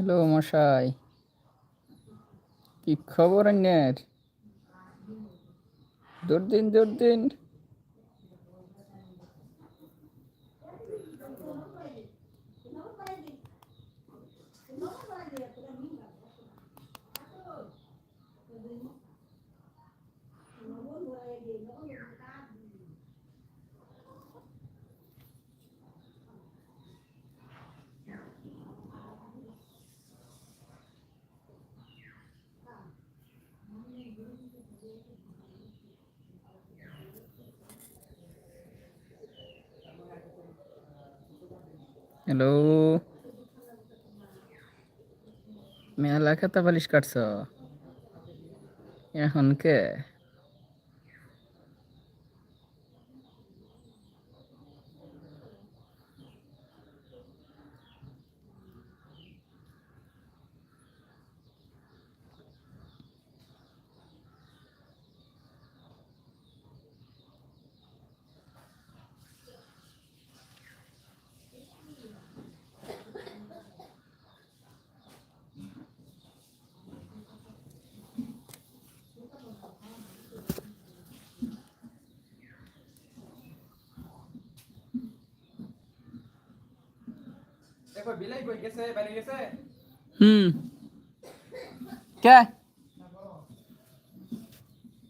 Hello মশাই। কি খবর অন্যের? দুর্দিন দিন হ্যালো মেলা খাতা বালিশ কাটছ এখন কে? দেখো বিলাই কই গেছে বাইরে গেছে? হুম। কে?